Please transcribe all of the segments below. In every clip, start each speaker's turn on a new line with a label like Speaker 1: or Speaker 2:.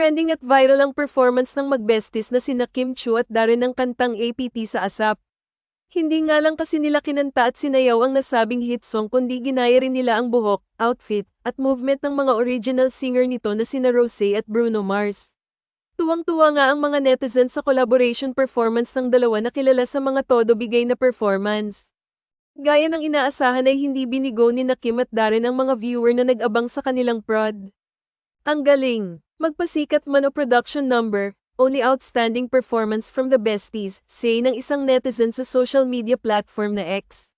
Speaker 1: Trending at viral ang performance ng magbestis na sina Kim Chu at Darren ng kantang APT sa ASAP. Hindi nga lang kasi nila kinanta at sinayaw ang nasabing hit song kundi ginaya rin nila ang buhok, outfit, at movement ng mga original singer nito na sina Rosé at Bruno Mars. Tuwang-tuwa nga ang mga netizens sa collaboration performance ng dalawa na kilala sa mga todo bigay na performance. Gaya ng inaasahan ay hindi binigo ni na Kim at Darren ang mga viewer na nag-abang sa kanilang prod. Ang galing! Magpasikat man o production number, only outstanding performance from the besties, say ng isang netizen sa social media platform na X.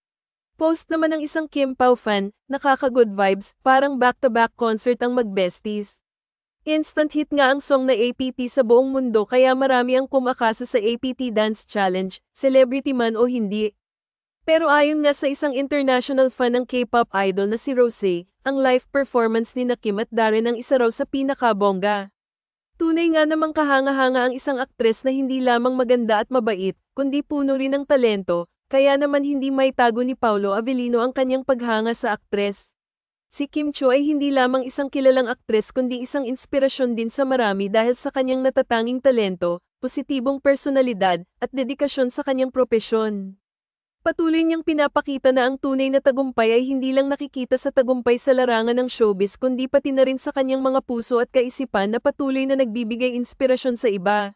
Speaker 1: Post naman ng isang Kim Pao fan, nakaka-good vibes, parang back-to-back concert ang magbesties. Instant hit nga ang song na APT sa buong mundo kaya marami ang kumakasa sa APT Dance Challenge, celebrity man o hindi. Pero ayon nga sa isang international fan ng K-pop idol na si Rosé, ang live performance ni Kim at Darren ang isa raw sa pinakabongga. Tunay nga namang kahanga-hanga ang isang aktres na hindi lamang maganda at mabait, kundi puno rin ng talento, kaya naman hindi may tago ni Paulo Avellino ang kanyang paghanga sa aktres. Si Kim Cho ay hindi lamang isang kilalang aktres kundi isang inspirasyon din sa marami dahil sa kanyang natatanging talento, positibong personalidad, at dedikasyon sa kanyang propesyon. Patuloy niyang pinapakita na ang tunay na tagumpay ay hindi lang nakikita sa tagumpay sa larangan ng showbiz kundi pati na rin sa kanyang mga puso at kaisipan na patuloy na nagbibigay inspirasyon sa iba.